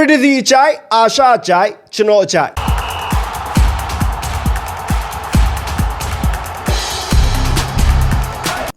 Pretty အကြိုက်အာရှအကြိုက်ကျွန်တော်အကြိုက်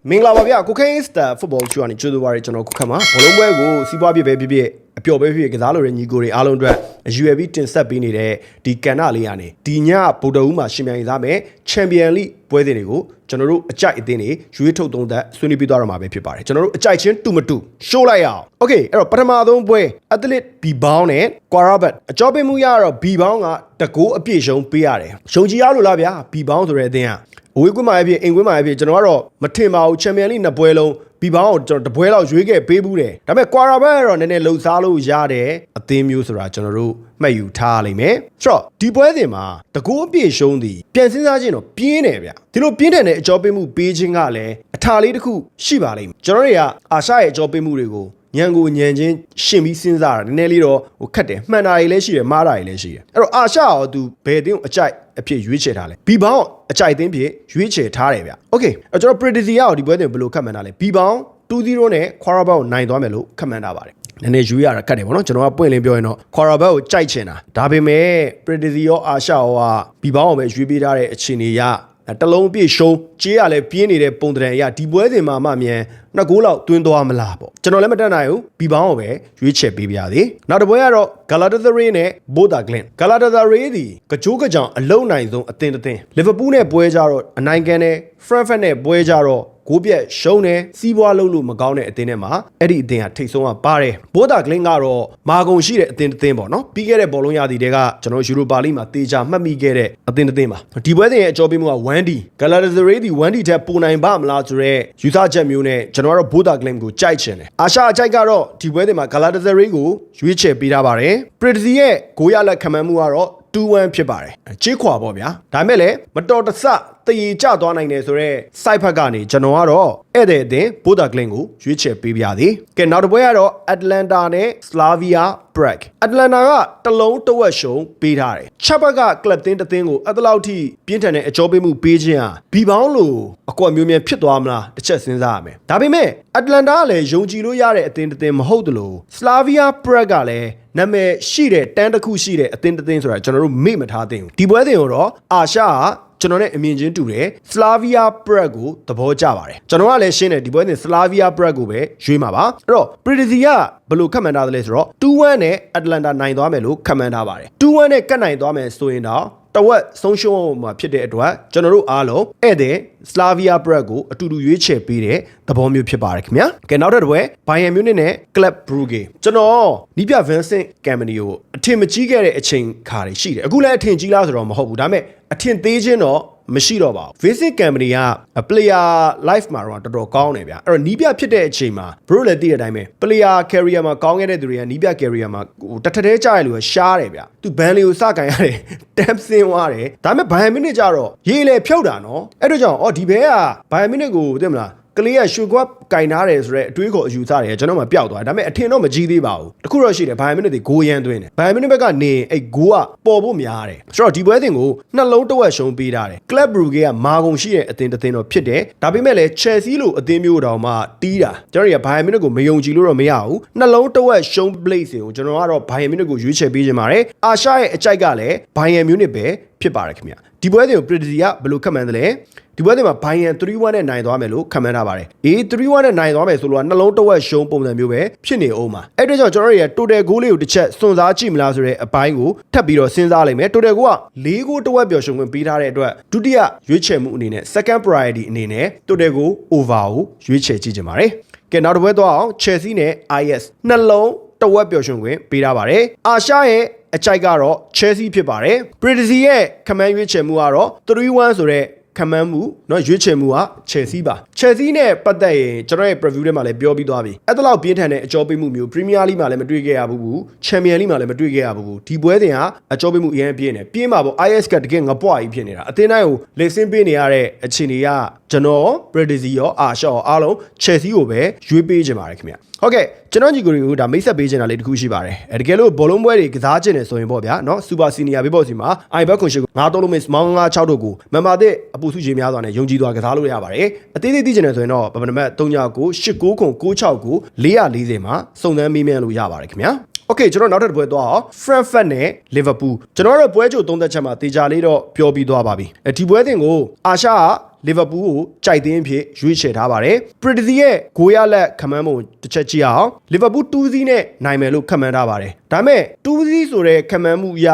မင်္ဂလာပါဗျာကိုခိန်းစတာဖုတ်ဘောချူကနေကြိုးဆိုပါရကျွန်တော်ခုခတ်မှာဘောလုံးပွဲကိုစီးပွားပြပဲပြပြ အပျော်ပဲပြပြကစားလိုတဲ့ညီကိုတွေအားလုံးအတွက် UAB တင်ဆက်ပေးနေတဲ့ဒီကန်နာလေးကနေဒီညဗုဒ္ဓဦးမှာရှင်ပြိုင်စားမယ်ချန်ပီယံလိပွဲစဉ်တွေကိုကျွန်တော်တို့အကြိုက်အသင်းတွေရွေးထုတ်သုံးသက်ဆွေးနွေးပြသွားတော့မှာပဲဖြစ်ပါတယ်ကျွန်တော်တို့အကြိုက်ချင်းတူမတူရှိုးလိုက်ရအောင်โอเคအဲ့တော့ပထမဆုံးပွဲအသလစ်ဘီဘောင်းနဲ့ကွာရာဘတ်အကြောပေးမှုရတော့ဘီဘောင်းကတကိုးအပြည့်ရှုံးပေးရတယ်ရှုံကြည်ရလို့လားဗျာဘီဘောင်းဆိုတဲ့အသင်းကအဝေးကွင်းမှာအဖြစ်အိမ်ကွင်းမှာအဖြစ်ကျွန်တော်ကတော့မထင်ပါဘူးချန်ပီယံလိနှစ်ပွဲလုံး ဘီဘောင်းကိုကျွန်တော်တပွဲလောက်ရွေးခဲ့ပေးဘူးတယ်ဒါပေမဲ့ကွာရာဘတ်ကတော့နည်းနည်းလှုပ်ရှားလို့ရတဲ့အသင်းမျိုးဆိုတာကျွန်တော်တို့မှတ်ယူထားလိမ့်မယ်ဆိုတော့ဒီပွဲစဉ်မှာတကူအပြည့်ရှုံးသည်ပြန်စဉ်းစားခြင်းတော့ပြင်းတယ်ဗျဒီလိုပြင်းတယ်တဲ့အကြောပေးမှုပေးခြင်းကလည်းအထာလေးတစ်ခုရှိပါလိမ့်မယ်ကျွန်တော်တွေကအာရှရဲ့အကြောပေးမှုတွေကို ညံကိုညံချင်းရှင်ပြီးစဉ်းစားတာနည်းနည်းလေးတော့ဟိုခက်တယ်မှန်တာတွေလည်းရှိတယ်မှားတာတွေလည်းရှိတယ်အဲ့တော့အာရှရောသူဘယ်တင်းကိုအကြိုက်အဖြစ်ရွေးချယ်ထားလဲဘီဘောင်းအကြိုက်တင်းဖြစ်ရွေးချယ်ထားတယ်ဗျโอเคအဲ့ကျွန်တော် predictor ရောဒီပွဲတင်ဘယ်လိုခတ်မှန်းတာလဲဘီဘောင်း2-0နဲ့ Quarabao ကိုနိုင်သွားမယ်လို့ခတ်မှန်းတာပါတယ်နည်းနည်းယူရတာကတ်တယ်ဗောနော်ကျွန်တော်ကပွင့်လင်းပြောရင်တော့ Quarabao ကိုကြိုက်ချင်တာဒါပေမဲ့ predictor ရောအာရှရောကဘီဘောင်းကိုပဲရွေးပေးထားတဲ့အခြေအနေရ တလုံးပြည့်ရှုံးကြေးရလဲပြင်းနေတဲ့ပုံတံအရာဒီပွဲစဉ်မှာမှမြန်နှစ်ဂိုးလောက်တွင်းသွားမလားပေါ့ကျွန်တော်လည်းမတက်နိုင်ဘူးဘီဘောင်းကိုပဲရွေးချယ်ပေးပြသည်နောက်တစ်ပွဲကတော့ Galatasaray နဲ့ Boda Glint Galatasaray ဒီကကြိုးကကြောင်အလုံးနိုင်ဆုံးအသင်းတစ်သင်း Liverpool နဲ့ပွဲကြတော့အနိုင်ကန်နဲ့ Frankfurt နဲ့ပွဲကြတော့ ကိုပြက်ရှုံးတယ်စီးပွားလုံးလို့မကောင်းတဲ့အသင်းထဲမှာအဲ့ဒီအသင်းကထိတ်ဆုံးကပါတယ်ဘိုးတာကလင်းကတော့မာကုံရှိတဲ့အသင်းတစ်သင်းပေါ့နော်ပြီးခဲ့တဲ့ဘောလုံးရာသီတွေကကျွန်တော်ယူရိုပါလိမှာတေချာမှတ်မိခဲ့တဲ့အသင်းတစ်သင်းပါဒီပွဲစဉ်ရဲ့အကြောပေးမှုက 1D Galatasaray ဒီ 1D ထက်ပိုနိုင်ပါမလားဆိုတော့ယူဆချက်မျိုးနဲ့ကျွန်တော်ကတော့ဘိုးတာကလင်းကိုကြိုက်ချင်တယ်အာရှအကြိုက်ကတော့ဒီပွဲစဉ်မှာ Galatasaray ကိုရွေးချယ်ပေးထားပါတယ် Pretty ရဲ့ဂိုးရလက်ခံမှန်းမှုကတော့ 2-1ဖြစ်ပါတယ်ချေးခွာပေါ့ဗျာဒါမဲ့လည်းမတော်တဆတည်ကြသွားနိုင်တယ်ဆိုတော့ site ဖက်ကနေကျွန်တော်ကတော့ဧည့်သည်အသင်းဘိုဒါကလင်ကိုရွေးချယ်ပေးပြသည်ကဲနောက်တစ်ပွဲကတော့ Atlanta နဲ့ Slavia Prague Atlanta ကတလုံးတဝက်ရှုံပေးထားတယ်ချက်ဘက်က club တင်းတစ်သင်းကိုအဲ့ဒါလောက်ထိပြင်းထန်တဲ့အကြောပေးမှုပေးခြင်းဟာဘီပေါင်းလို့အကွက်မျိုးများဖြစ်သွားမလားတစ်ချက်စဉ်းစားရမယ်ဒါပေမဲ့ Atlanta ကလည်းယုံကြည်လို့ရတဲ့အသင်းတစ်သင်းမဟုတ်တလို့ Slavia Prague ကလည်း နာမည်ရှိတဲ့တန်းတစ်ခုရှိတဲ့အသင်းတစ်သင်းဆိုတာကျွန်တော်တို့မေ့မထားသင့်ဘူးဒီပွဲစဉ်ကိုတော့အာရှကကျွန်တော်နဲ့အမြင်ချင်းတူတယ် Slavia Prague ကိုသဘောကျပါတယ်ကျွန်တော်ကလည်းရှင်းတယ်ဒီပွဲစဉ် Slavia Prague ကိုပဲရွေးမှာပါအဲ့တော့ Predizia ကဘယ်လိုခန့်မှန်းထားသလဲဆိုတော့2-1နဲ့ Atlanta နိုင်သွားမယ်လို့ခန့်မှန်းထားပါတယ်2-1နဲ့ကတ်နိုင်သွားမယ်ဆိုရင်တော့ တဝက်ဆုံးရှုံးမှာဖြစ်တဲ့အတွက်ကျွန်တော်တို့အားလုံးဧည့်သည် Slavia Prague ကိုအတူတူရွေးချယ်ပေးတဲ့သဘောမျိုးဖြစ်ပါတယ်ခင်ဗျာကဲနောက်တစ်ပွဲ Bayern Munich နဲ့ Club Brugge ကျွန်တော်နီးပြ Vincent Company ကိုအထင်မကြီးခဲ့တဲ့အချိန်ခါတွေရှိတယ်အခုလည်းအထင်ကြီးလားဆိုတော့မဟုတ်ဘူးဒါပေမဲ့ အထင်သေးခြင်းတော့မရှိတော့ပါဘူး Visit Company က player life မှာတော့တော်တော်ကောင်းတယ်ဗျအဲ့တော့နီးပြဖြစ်တဲ့အချိန်မှာ bro လည်းသိတဲ့အတိုင်းပဲ player career မှာကောင်းခဲ့တဲ့သူတွေကနီးပြ career မှာဟိုတထထဲကြားရလို့ရှားတယ်ဗျသူဘန်လီကိုစကန်ရတယ် tap ဆင်းသွားတယ်ဒါပေမဲ့ Bayern Munich ကြတော့ရေးလေဖြုတ်တာနော်အဲ့တော့ကြောင့်အော်ဒီဘဲက Bayern Munich ကိုသိမလား ကလေးကရွှေကွက်ကင်ထားတယ်ဆိုတော့အတွေးခေါ်အယူဆတယ်ကျွန်တော်မှပျောက်သွားတယ်ဒါပေမဲ့အထင်တော့မကြီးသေးပါဘူးတခုတော့ရှိတယ်ဘိုင်မီနစ်တွေဂိုးရမ်းသွင်းတယ်ဘိုင်မီနစ်ဘက်ကနေအဲ့ဂိုးကပေါ်ဖို့များတယ်ဆိုတော့ဒီပွဲစဉ်ကိုနှလုံးတဝက်ရှုံးပေးထားတယ်ကလပ်ဘရူဂေကမာကုန်ရှိတဲ့အသင်းတစ်သင်းတော့ဖြစ်တယ်ဒါပေမဲ့လည်းချယ်ဆီလိုအသင်းမျိုးတောင်မှတီးတာကျွန်တော်တွေကဘိုင်မီနစ်ကိုမယုံကြည်လို့တော့မရဘူးနှလုံးတဝက်ရှုံးပလိတ်စင်ကိုကျွန်တော်ကတော့ဘိုင်မီနစ်ကိုရွေးချယ်ပေးခြင်းပါတယ်အာရှရဲ့အကြိုက်ကလည်းဘိုင်ယန်မြူနစ်ပဲဖြစ်ပါတယ်ခင်ဗျဒီပွဲစဉ်ကို Predictor ကဘယ်လိုခန့်မှန်းသလဲ ဒီပွဲစဉ်မှာဘိုင်ယန်3-1နဲ့နိုင်သွားမယ်လို့ခန့်မှန်းထားပါတယ်။အေး3-1နဲ့နိုင်သွားမယ်ဆိုလို့ကနှလုံးတစ်ဝက်ရှုံးပုံစံမျိုးပဲဖြစ်နေအောင်ပါ။အဲ့အတွက်ကြောင့်ကျွန်တော်တို့ရဲ့ total goal လေးကိုတစ်ချက်စွန့်စားကြည့်မလားဆိုတဲ့အပိုင်းကိုထပ်ပြီးတော့စဉ်းစားလိုက်မယ်။ total goal က၄ဂိုးတစ်ဝက်ပျော်ရွှင်ခွင့်ပေးထားတဲ့အတွက်ဒုတိယရွေးချယ်မှုအနေနဲ့ second priority အနေနဲ့ total goal over ကိုရွေးချယ်ကြည့်ကြပါမယ်။ကဲနောက်တစ်ပွဲသွားအောင် Chelsea နဲ့ IS နှလုံးတဝက်ပျော်ရွှင်ခွင့်ပေးထားပါတယ်။အာရှရဲ့အကြိုက်ကတော့ Chelsea ဖြစ်ပါတယ်။ Predizzi ရဲ့ခမန်းရွေးချယ်မှုကတော့3-1ဆိုတဲ့ ခံမှန်းမှုเนาะရွေးချယ်မှုက Chelsea ပါ Chelsea နဲ့ပတ်သက်ရင်ကျွန်တော်ရဲ့ preview ထဲမှာလည်းပြောပြီးသွားပြီအဲ့ဒါလောက်ပြင်းထန်တဲ့အကြောပေးမှုမျိုး Premier League မှာလည်းမတွေ့ခဲ့ရဘူးဘူး Champions League မှာလည်းမတွေ့ခဲ့ရဘူးဘူးဒီပွဲစဉ်ကအကြောပေးမှုအရင်ပြင်းတယ်ပြင်းမှာပေါ့ IS ကတကယ်ငပွားကြီးဖြစ်နေတာအသင်းတိုင်းကိုလေဆင်းပေးနေရတဲ့အခြေအနေက ကျွန်တော် Predizzi ရောအာရှောအားလုံး Chelsea ကိုပဲရွေးပေးခြင်းပါတယ်ခင်ဗျဟုတ်ကဲ့ကျွန်တော်ညီကိုတွေကိုဒါမိတ်ဆက်ပေးချင်တာလေးတခုရှိပါတယ်အဲတကယ်လို့ဘောလုံးပွဲတွေကစားချင်တယ်ဆိုရင်ပေါ့ဗျာเนาะစူပါစီနီယာဘေးဘော့စီမှာအိုင်ဘက်ကွန်ရှိကိုငါတော့လို့မစ်မောင်း96တို့ကိုမန်မာတဲ့အပူစုကြီးများစွာနဲ့ယုံကြည်စွာကစားလို့ရပါတယ်အသေးသေးသိချင်တယ်ဆိုရင်တော့ဗဗနမတ်39ကို89ခွန်96ကို440မှာစုံစမ်းမေးမြန်းလို့ရပါတယ်ခင်ဗျာ Okay ကျွန်တော်နောက်ထပ်တစ်ပွဲသွားအောင် Frankfurt နဲ့ Liverpool ကျွန်တော်တို့ပွဲကြိုသုံးသက်ချက်မှာတေချာလေးတော့ပြောပြီးသွားပါပြီအဲဒီပွဲတင်ကိုအာရှက လီဗာပူးကိုကြိုက်သိမ်းဖြစ်ရွေးချယ်ထားပါတယ်ပရီတီရဲ့ဂိုးရလက်ခမန်းပုံတစ်ချက်ကြည့်အောင်လီဗာပူး2စီးနဲ့နိုင်မယ်လို့ခမန်းထားပါတယ်ဒါပေမဲ့2စီးဆိုတဲ့ခမန်းမှုအရ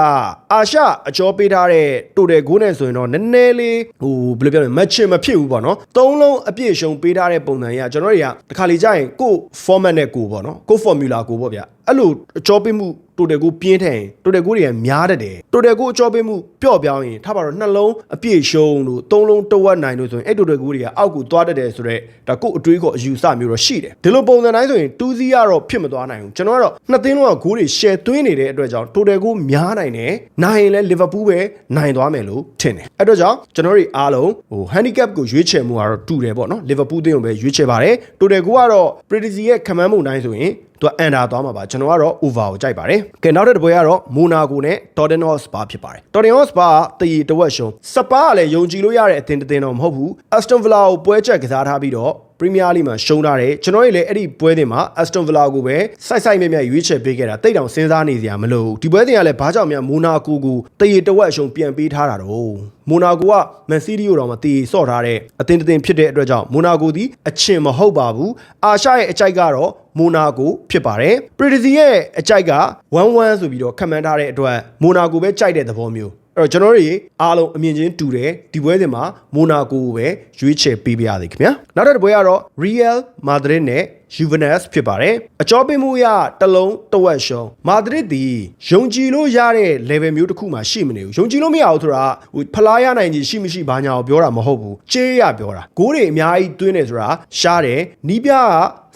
အာရှအကျော်ပေးထားတဲ့တိုတယ်ဂိုးနဲ့ဆိုရင်တော့နည်းနည်းလေးဟိုဘယ်လိုပြောလဲမချင်မဖြစ်ဘူးပေါ့နော်သုံးလုံးအပြည့်ရှုံပေးထားတဲ့ပုံစံရကျွန်တော်တွေကတခါလေကြာရင်ကို့ format နဲ့ကိုပေါ့နော်ကို့ formula ကိုပေါ့ဗျအဲ့လိုအကျော်ပေးမှု တိုတယ်ကိုပြင်းထန်ရင်တိုတယ်ကိုတွေကများတတ်တယ်တိုတယ်ကိုအကျော်ပေးမှုပျော့ပြောင်းရင်ထားပါတော့နှလုံးအပြည့်ရှုံလို့သုံးလုံးတဝက်နိုင်လို့ဆိုရင်အဲ့တိုတယ်ကိုတွေကအောက်ကိုသွားတတ်တယ်ဆိုတော့ဒါကိုအတွေးခေါ်အယူဆမျိုးတော့ရှိတယ်ဒီလိုပုံစံတိုင်းဆိုရင်2စီးကတော့ဖြစ်မသွားနိုင်ဘူးကျွန်တော်ကတော့နှစ်သင်းလုံးကဂိုးတွေ share သွင်းနေတဲ့အတွက်ကြောင့်တိုတယ်ကိုများနိုင်တယ်နိုင်ရင်လည်းလီဗာပူးပဲနိုင်သွားမယ်လို့ထင်တယ်အဲ့တော့ကြောင့်ကျွန်တော်တို့အားလုံးဟို handicap ကိုရွေးချယ်မှုကတော့တူတယ်ပေါ့နော်လီဗာပူးသင်းကိုပဲရွေးချယ်ပါတယ်တိုတယ်ကိုကတော့ Predigy ရဲ့ခမန်းမှုတိုင်းဆိုရင် သူကအန်ဒါသွားမှာပါကျွန်တော်ကတော့ over ကိုကြိုက်ပါတယ်ကဲနောက်တစ်ပွဲကတော့မိုနာကိုနဲ့ Tottenham Hotspur ဖြစ်ပါတယ် Tottenham Hotspur ကတည်တဝက်ရှုံးစပါကလည်းယုံကြည်လို့ရတဲ့အသင်းတစ်သင်းတော့မဟုတ်ဘူး Aston Villa ကိုပွဲချက်ကစားထားပြီးတော့ ပရီးမီးယားလိမှာရှုံးထားတယ်ကျွန်တော်တို့လည်းအဲ့ဒီပွဲတင်မှာ Aston Villa ကိုပဲစိုက်စိုက်မြက်မြက်ရွေးချယ်ပေးခဲ့တာတိတ်တောင်စဉ်းစားနေစရာမလိုဘူးဒီပွဲတင်ကလည်းဘာကြောင့်များမိုနာကိုကိုတည်တဝက်ရှုံးပြန်ပေးထားတာတော့မိုနာကိုကမန်စီးတီးကိုတော့မတည်ဆော့ထားတဲ့အသင်းတစ်သင်းဖြစ်တဲ့အတွက်ကြောင့်မိုနာကိုဒီအချင်မဟုတ်ပါဘူးအာရှရဲ့အကြိုက်ကတော့မိုနာကိုဖြစ်ပါတယ်ပရီတီရဲ့အကြိုက်က1-1ဆိုပြီးတော့ခန့်မှန်းထားတဲ့အတွက်မိုနာကိုပဲကြိုက်တဲ့သဘောမျိုးအဲ့ တော့ကျွန်တော်တို့အားလုံးအမြင်ချင်းတူတယ်ဒီပွဲစဉ်မှာမိုနာကိုကိုပဲရွေးချယ်ပေးပါရစေခင်ဗျာနောက်တစ်ပွဲကတော့ Real Madrid နဲ့ Juventus ဖြစ်ပါတယ်အကြောပေးမှုရတလုံးတဝက်ရှုံးမာဒရစ်ဒီယုံကြည်လို့ရတဲ့ level မျိုးတစ်ခုမှရှိမနေဘူးယုံကြည်လို့မရဘူးဆိုတာဟိုဖလားရနိုင်ကြီးရှိမရှိဘာညာကိုပြောတာမဟုတ်ဘူးချေးရပြောတာဂိုးတွေအများကြီးသွင်းနေဆိုတာရှားတယ်နီးပြက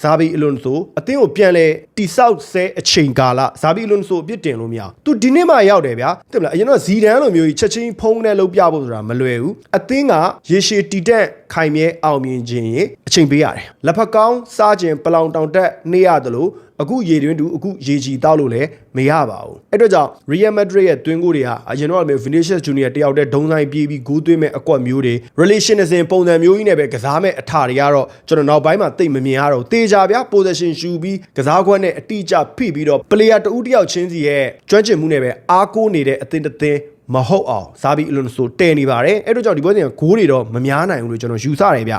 ဇာဘီအလွန်ဆိုအသင်းကိုပြန်လဲတိဆောက်ဆဲအချိန်ကာလဇာဘီအလွန်ဆိုအပြစ်တင်လို့မရဘူးသူဒီနေ့မှရောက်တယ်ဗျာသိမလားအရင်တော့ဇီဒန်လိုမျိုးကြီးချက်ချင်းဖုံးနဲ့လှုပ်ပြဖို့ဆိုတာမလွယ်ဘူးအသင်းကရေရှည်တီတက်ခိုင်မြဲအောင်မြင်ခြင်းရင် အချိန်ပေးရတယ်လက်ဖက်ကောင်းစားခြင်းပလောင်တောင်တက်နေရတယ်လို့အခုရေတွင်းတူအခုရေကြီးတောက်လို့လည်းမရပါဘူးအဲ့တော့ကြောင့် Real Madrid ရဲ့တွင်းကိုတွေဟာအရင်တော့မျိုး Vinicius Junior တယောက်တည်းဒုံဆိုင်ပြေးပြီးဂိုးသွင်းမဲ့အကွက်မျိုးတွေ relationism ပုံစံမျိုးကြီးနဲ့ပဲကစားမဲ့အထာတွေကတော့ကျွန်တော်နောက်ပိုင်းမှာတိတ်မမြင်ရတော့တေချာဗျာ position ယူပြီးကစားခွက်နဲ့အတိအကျဖိပြီးတော့ player တဦးတယောက်ချင်းစီရဲ့ကျွမ်းကျင်မှုနဲ့ပဲအားကိုးနေတဲ့အသင်းတစ်သင်းမဟုတ်အောင်ဇာဘီအလွန်ဆိုတဲနေပါတယ်အဲ့တော့ကြောင့်ဒီပွဲစဉ်ကဂိုးတွေတော့မများနိုင်ဘူးလို့ကျွန်တော်ယူဆတယ်ဗျ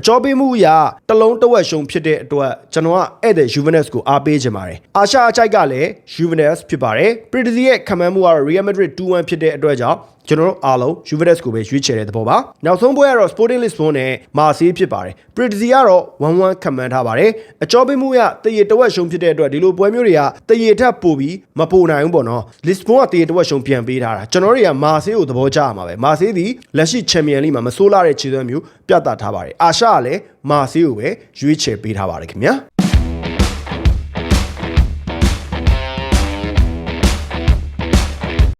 အချောပေးမှုအရာတလုံးတဝက်ရှုံဖြစ်တဲ့အတွက်ကျွန်တော်ကဧည့်သည် Juventus ကိုအားပေးခြင်းပါတယ်အာရှအကြိုက်ကလည်း Juventus ဖြစ်ပါတယ်ပရီတီရဲ့ခံမှန်းမှုကတော့ Real Madrid 2-1ဖြစ်တဲ့အတွက်ကြောင့်ကျွန်တော်တို့အားလုံး Juventus ကိုပဲရွေးချယ်တဲ့သဘောပါနောက်ဆုံးပွဲကတော့ Sporting Lisbon နဲ့ Marseille ဖြစ်ပါတယ်ပရီတီကတော့1-1ခံမှန်းထားပါတယ်အချောပေးမှုကတရေတဝက်ရှုံဖြစ်တဲ့အတွက်ဒီလိုပွဲမျိုးတွေကတရေထက်ပိုပြီးမပိုနိုင်ဘူးပေါ့နော် Lisbon ကတရေတဝက်ရှုံပြန်ပေးထားတာကျွန်တော်တို့က Marseille ကိုသဘောကျရမှာပဲ Marseille ဒီလက်ရှိ Champions League မှာမဆိုးလာတဲ့ခြေစွမ်းမျိုးပြသထားပါတယ်အာရှကလည်း Marseille ကိုပဲရွေးချယ်ပေးထားပါတယ်ခင်ဗျာ